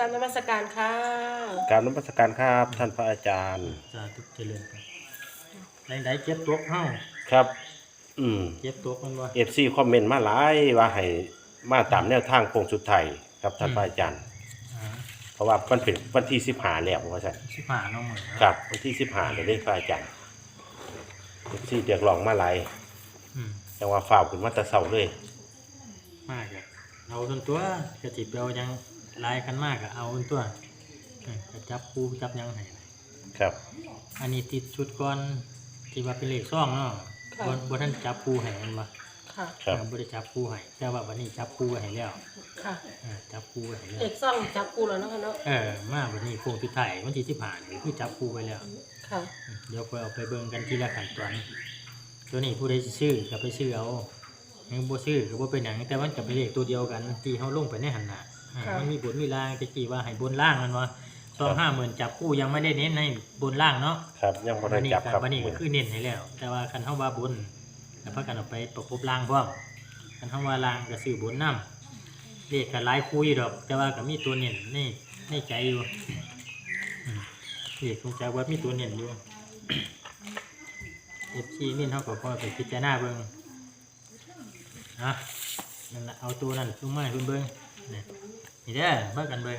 การนมัสการค่ะกรารนมัสการครับท่านพระอาจารย์ สาธุเจริญครับไหนไหนเจ็บตัวเฮาครับ อืมเจ็บตัวมันว่าเอฟซีคอมเมนต์มาหลายว่าให้มาตามแนวทางโค้งสุดไทายครับท่านพระอาจารย์ อ่าเพราะว่ามันเป็นวันที่สิบหาแล้วว่าใช่สิบห้าน้องเหมือนครับ วันที่สิบหาเลยได้พระอาจารย์เอฟซีเรียกร้องมาหลายอืมจังว่าฝ่าวขึ้นมาแตะเสาเลยมากอะเอาจนตัวกระติบเอายัง ลายกันมากอะเอาจนตัวเออจะจับคู่จับยังไงครับ อันนี้ติดชุดก่อนที่ว่าเป็นเลขซ่องเนาะบนบนท่านจับคู่ให้มันมาค่ะ ครับ บริจับคู่ให้แต่ว่าวันนี้จับคู่ให้แล้วค่ะเออจับคู่ให้แล้วเด็กซ่องจับกูแล้วเนาะคะเนาะ เออมาวันนี้โค้งสุดท้ายวันที่สิบห้านี่คือจับคู่ไปแล้ว ค่ะ เดี๋ยวไปเอาไปเบิ่งกันทีละขั้นตอนตัวนี้ผู้ใดสิซื้อก็ไปซื้อเอายังบ่ซื้อก็บ่เป็นหยังแต่มันก็เป็นเลขตัวเดียวกันที่เฮาลงไปในหันน่ะ อ่ามันมีบนมีล่างตะกี้ว่าให้บนล่างมันว่าซองห้าหมื่นจับคู่ยังไม่ได้เน้นในบนล่างเนาะครับยังบ่ได้วันนี้จับก็ครับวันนี้ก็คือเน้นให้แล้ว แต่ว่าคันเฮาว่าบนแล้วพากันเอาไปประกบล่างพร้อมคันเฮาว่าล่างก็ซื้อบนนํเลขก็หลายคู่อยู่ดอก แต่ว่าก็มีตัวเน้นในในใจอยู่อืมเลขคงจะว่ามีตัวเน้นอยู่ เอฟซีนี่เขาก็พอไปพิจารณาเบิ่งนะนั่นละเอาตัวนั้นลงมาให้เพิ่นเบิ่งนี่ นี่เด้อเบิ่งกันเบิ่ง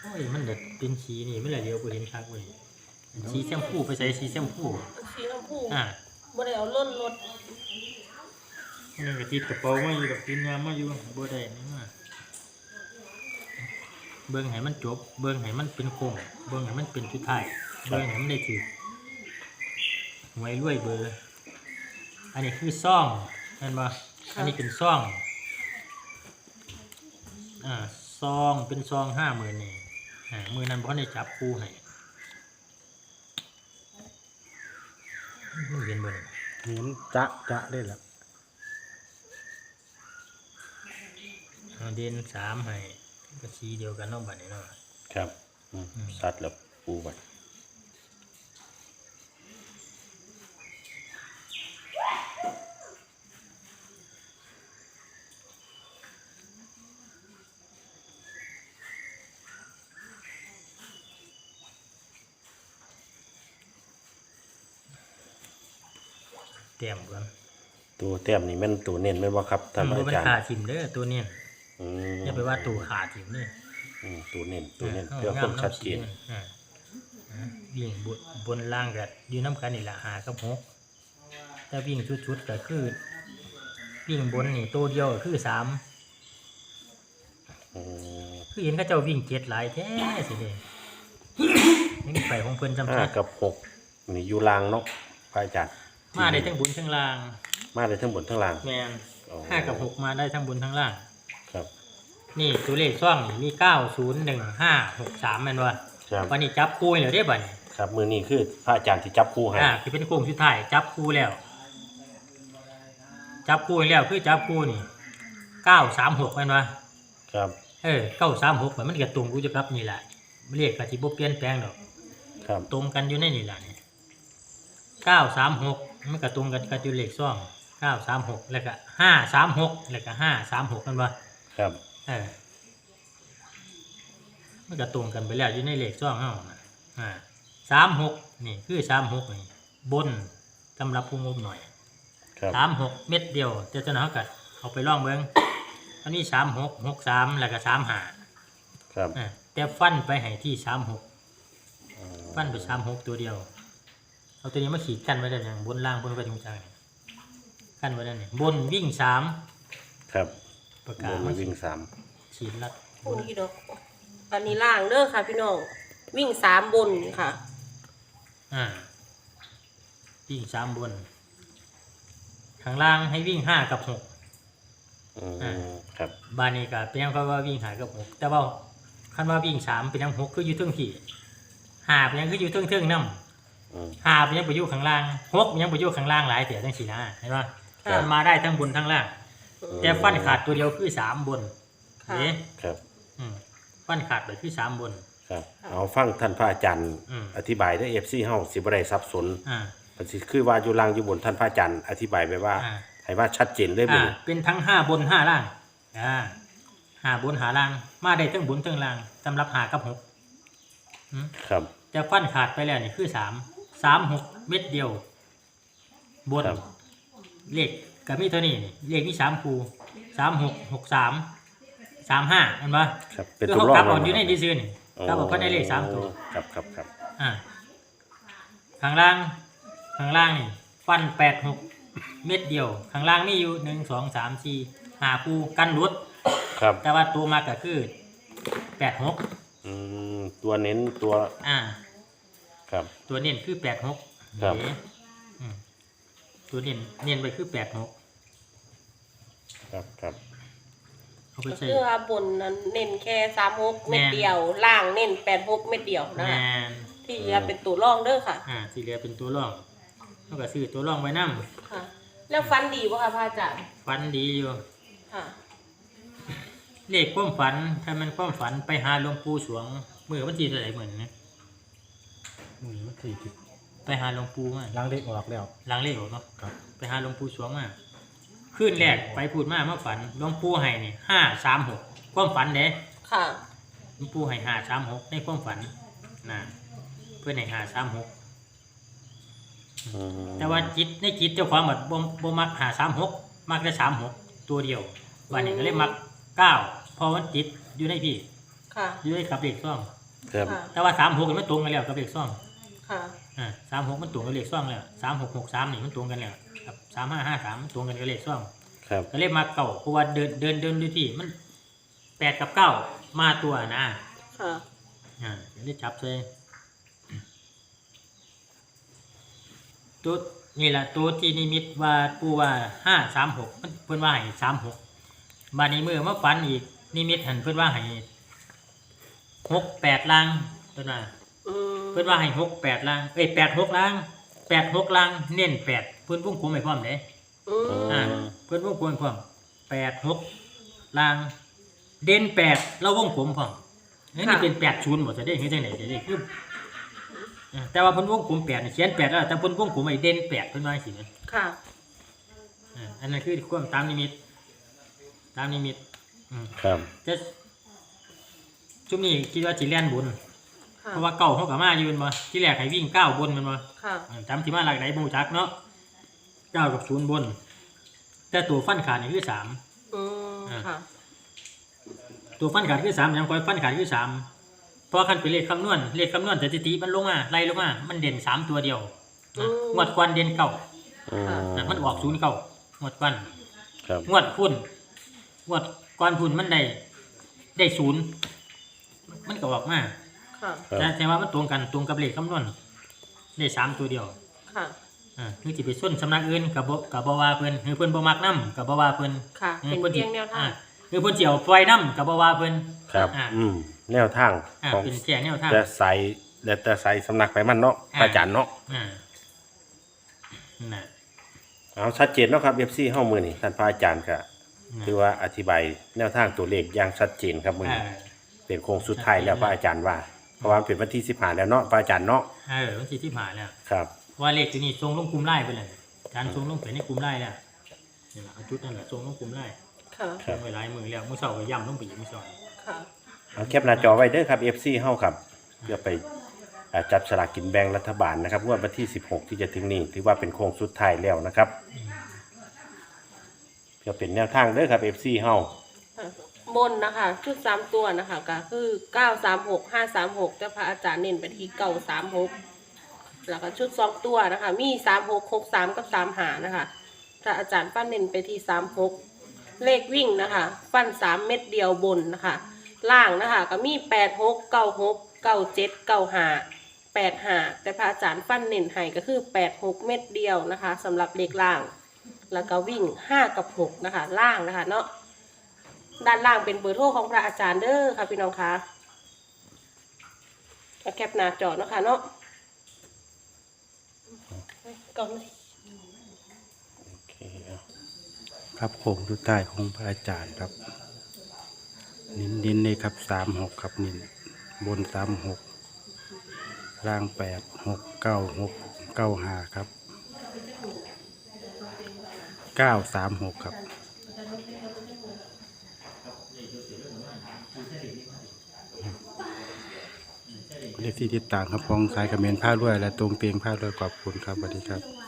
โอ้ยมันเด็ดเป็นสีนี่ไม่ละเดียวกูเห็นคักเว้ยสีแซมพูไปใส่สีแซมพูสีน้ำผู้อ่าบ่ได้เอาล้นรถนี่ก็ติดกระเป๋ามาอยู่กับติดงามมาอยู่บ่ได้นี่มาเบิ่งให้มันจบ เบิ่งให้มันเป็นโค้งเบิ่งให้มันเป็นสุดท้ายเบิ่งให้มันได้ถือหวยรวยเบอร์ อันนี้คือซ่องเห็นปะอันนี้เป็นซ่อง อ่าซองเป็นซองห้าหมื่นนี่อ่ามือนั้นเพราะในจับคู่ให้มันเห็นบ่เนี่ยเห็นจะจะได้แล้วเอาเด่นสามให้ก็สีเดียวกันเน้องบัดนี้เนาะครับอืมสัตว์แล้วปูไป เตรียมกันตัวแต้มนี่แม่นตัวเน้นแม่นบ่ครับท่านพระบ่อาเป็นจารย์ขาทิมเด้อตัวเนี้ยอืมอย่าไปว่าตัวขาทิมเด้ออืมตัวเน้นตัวเน้นอ่าเพื่อความชัดเจนอ่าอ่าวิ่งบนบนล่างกับอยู่น้ำกันนี่ละหากับหกแต่วิ่งชุดๆก็คือ วิ่งบนนี่ตัวเดียวก็คือสามอืมคือเห็นเขาเจ้าวิ่งเจ็ดหลายแท้สิเด้ นี่ไปของเพิ่นจำห้าชัดกับหกนี่อยู่ลางเนาะพระอาจารย์ มาได้ทั้งบนทั้งล่าง มาได้ทั้งบนทั้งล่าง แมนอ๋อ ห้ากับหกมาได้ทั้งบนทั้งล่าง ครับ นี่ตัวเลขซ่องนี่มีเก้าศูนย์หนึ่งห้าหกสามแม่นว่าครับ วันนี้จับคู่เหรอเด้บัดนี้ครับมือนี้คือพระอาจารย์ที่จับคู่ให้อ่าคือเป็นโค้งสุดท้ายจับคู่แล้ว จับคู่แล้วคือจับคู่นี่เก้าสามหกแม่นว่าครับ เออเก้าสามหกมันก็ตรงกูจะกลับนี่แหละเลขกติบ่เปลี่ยนแปลงดอก ครับ ตรงกันอยู่ในนี่แหละนี่เก้าสามหก มันก็ตรงกันกับอยู่เลขซ่องเก้าสามหกแล้วก็ห้าสามหกแล้วก็ห้าสามหกกันวะครับเออมันก็ตรงกันไปแล้วอยู่ในเลขซ่องเฮาน่ะอ่าสามหกนี่คือสามหกนี่บนสำหรับผู้งบหน่อยครับสามหกเม็ดเดียวเจ้าเจ้าหน้าก็เอาไปล่องเบิ้งอันนี้สามหกหกสามแล้วก็สามหาครับอ่าแต่ฟันไปให้ที่สามหกอืมฟันไปสามหกตัวเดียว เอาตัวนี้มาขีดกันไว้ได้ยังบนล่างบนไปตรงกลางนี่กันไว้ได้เนี่ยบนวิ่งสามครับประบกาศนมาวิ่งสามขีดลัดบโอ้นยดอกอันนี้ล่างเด้อค่ะ พี่น้องวิ่งสามบนค่ะ อ่าวิ่งสามบนข้างล่างให้วิ่งห้ากับหก อืมอ่า ครับบานนี้ก็เป็นยังเพราะว่าวิ่งหากับหกแต่ว่าคันว่าวิ่งสามเป็นยังหกคืออยู่เทิงที่หาเป็นยังคืออยู่เทิงเทิงน้ำ อืมหาเป็นยังไปอยู่ข้างล่างหกเป็นยังไปอยู่ข้างล่างหลายเสียทั้งสี่นะเห็นปะค่ะมันมาได้ทั้งบนทั้งล่าง แต่ฟันขาดตัวเดียวคือสามบนค่ะเอ๊ะครับ อืมฟันขาดไปคือสามบน ครับ เอาฟังท่านพระอาจารย์ อืม อธิบายได้เอฟซีเฮาสิบ่ได้สับสนอ่า มันสิคือว่าอยู่ล่างอยู่บนท่านพระอาจารย์อธิบายไปว่า อ่า ให้ว่าชัดเจนเลยอ่าบ่เป็นทั้งห้าบนห้าล่างอ่าหหาบนหาล่าง มาได้ทั้งบนทั้งล่างสำหรับหากับหกอืมครับจะฟันขาดไปแล้วนี่คือสาม สามหกเม็ดเดียว บนครับ เลขกับมีเท่านี้นี่เลขมีสามคูสามหกหกสามสามห้าเห็นปะครับ เป็นคือตัวเขารองกลับลอองกอยู่ในดีซื่อนี่กลับออกภายในเลขสามตัว ครับครับครับอ่าข้างล่างข้างล่างนี่ฟันแปดหกเม็ดเดียว ข้างล่างมีอยู่หนึ่งสองสามสี่หาคูกันรุด ครับแต่ว่าตัวมาก็คือแปดหกอืมตัวเน้นตัวอ่า ครับ ตัวเน้นคือแปดหกครับ ตัวเน้นเน้นไปคือแปดหกครับครับเอาไปก็ใส่ คือว่าบนนั้นเน้นแค่สามหกแม่เม็ดเดียว ล่างเน้นแปดหกเม็ดเดียวแมนะคะนที่เหลือเป็นตัวร่องเด้อค่ะอ่าสีเหลือเป็นตัวร่องเท่ากับซื้อตัวร่องไว้นั่ค่ะ แล้วฟันดีป่ะคะพระอาจารย์ฟันดีอยู่ ค่ะ เลขความฝัน ถ้ามันความฝันไปหาหลวงปู่สวงมือวันที่เท่าไหร่เหมือนนะ มือมันสี่สิบไปหาหลวงปู่มาล้างเล็กออกแล้วล้างเลขออกเนาะครับ ไปหาหลวงปู่สวงมาขึ้นแรกไปพูดมาเมื่อฝันหลวงปู่ให้นี่ห้าสามหกความฝันเด้ ค่ะ หลวงปู่ให้ห้าสามหกในความฝันนะเพื่อนให้ห้าสามหกอืมแต่ว่าจิตในจิตเจ้าของแบบบ่บ่มักหาสามหกมักได้สามหกตัวเดียววันนี้ก็เลยมักเก้าเพราะว่าจิตอยู่ในพี่ค่ะ อยู่ในกับเลขซ่อง ครับค่ะแต่ว่าสามหกมันตรงกันแล้วกับเลขซ่อง ค่ะ อ่าสามหกมันตรงกับเลขซ่องแล้วสามหกหกสามนี่มันตรงกันแล้วครับสามห้าห้าสามมันตรงกันกับเลขซ่องครับ ก็เลยมาเก่าเพราะว่าเดินเดินเดินดูที่มันแปดกับเก้ามาตัวนะค่ะ อ่าได้จับเลยตัวนี่แหละตัวที่นิมิตว่าปูว่าห้าสามหกมันเพิ่นว่าให้สามหกบานนี้มือมาฝันอีกนิมิตหันเพิ่นว่าให้หกแปดล่างเพิ่นว่า อืม เพิ่นว่าให้หกแปดล่างเอ้ยแปดหกล่างแปดหกล่างเน้นแปดเพิ่นวงกลมให้พร้อมเด้อืมอ่าเพิ่นวงกลมพร้อมแปดหกล่างเด่นแปดแล้ววงกลมพร้อมเฮ้ยนี่เป็นแปดศูนย์หมดจะได้เฮ็ดจังได๋จะได้คืออ่าแต่ว่าเพิ่นวงกลมแปดนี่เขียนแปดแล้วแต่เพิ่นวงกลมไอ้เด่นแปดเพิ่นว่าสิค่ะ อ่าอันนั้นคือความตามนิมิต ตามนิมิตอืมครับ จะช่วงนี้คิดว่าสิแล่นบนค่ะ เพราะว่าเก่าเขากับมาอยู่แม่นบ่ที่แรกให้วิ่งเก้าบนแมันบ่ค่ะอ่าจำที่มาหลักไหนบูจักเนาะเก้ากับศูนย์บน แต่ตัวฟันขาดนี่คือสาม อืมอ่า ค่ะ ตัวฟันขาดคือสามยังคอยฟันขาดคือสามเพราะคันเป็นเลขคำนวณเลขคำนวณสถิติมันลงมาไล่ลงมา มันเด่นสามตัวเดียวอืนะม งวดควันเด่นเก้าอืมนะมันออกศูนย์เก้างวดควัน ครับงวดพุ่นงวดก้อนพุ่นมันได้ได้ศูนย์มันก็ออกมา ค่ะ ครับแต่แต่ว่ามันตรงกันตรงกับเลขคำนวณได้สามตัวเดียวค่ะ อ่าคือสิไปส้นสำนักอื่นกับบ่กับบ่ว่าเพิ่นคือเพิ่นบ่มักนํกับบ่ว่าเพิ่นค่ะเออเป็นเพิ่นเพีสิยงแนวทาอ่างคือเพิ่นสิเอาปล่อยนํกับบ่ว่าเพิ่น ครับ อ่า อืมแนวทางอ่าของเป็นแค่แนวทาง แต่ใส่แล้วแต่ใส่สำนักไปมันเนาะอ่า พระอาจารย์เนาะอ่าน่ะ เอาชัดเจนเนาะครับ FC เฮามื้อนี้ท่านพระอาจารย์ก็น่ะคือว่าอธิบายแนวทางตัวเลขอย่างชัดเจนครับมื้อเอนี้อเป็นโค้งสุดท้ายแล้วพระอาจารย์ว่า เพราะว่ามันเป็นวันที่15แล้วเนาะพระอาจารย์เนาะเออวันที่ที่ผ่านแล้วครับ ว่าเลขตัวนี้ส่งลงกลุ่มไล่ไปเลยการส่งลงไปในกลุ่มไล่แล้วนี่ล่ะเอาจุดนั่นแหละส่งลงกลุ่มไล่ค่ะ ครับส่งไปหลายมือแล้วมื้อเช้าก็ย่ำลงไปอีกมื้อเช้าค่ะ เอาแคปหน้าจอไว้เด้อครับ FC เฮาครับเพื่อไปอ่าจับฉลากกินแบ่งรัฐบาลนะครับงวดวันที่ 16 ที่จะถึงนี้ถือว่าเป็นโค้งสุดท้ายแล้วนะครับ เพื่อเป็นแนวทางเด้อครับ FC เฮา บนนะคะ ชุดสามตัวนะคะก็คือเก้าสามหกห้าสามหกแต่พระอาจารย์เน้นไปที่เก้าสามหกแล้วก็ชุดสองตัวนะคะ มีสามหกหกสามกับสามหานะคะพระอาจารย์ปั้นเน้นไปที่สามหกเลขวิ่งนะคะปั้นสามเม็ดเดียวบนนะคะ ล่างนะคะ ก็มีแปดหกเก้าหกเก้าเจ็ดเก้าหาแปดหาแต่พระอาจารย์ปั้นเน้นให้ก็คือแปดหกเม็ดเดียวนะคะสำหรับเลขล่าง แล้วก็วิ่งห้ากับหกนะคะ ล่างนะคะเนาะ ด้านล่างเป็นเบอร์โทรของพระอาจารย์เด้อค่ะพี่น้องคะก็แคปหน้าจอเนาะค่ะเนาะก่อนโอเคเอาครับโค้งสุดท้ายของพระอาจารย์ครับนินดินเลยครับสามหกครับนินบนสามหกล่างแปดหกเก้าหกเก้าห้าครับเก้าสามหกครับ เลขที่ติดตามครับพองสายคอมเมนต์ผ้าด้วย และตรงเปียงผ้าด้วยขอบคุณครับสวัสดีครับ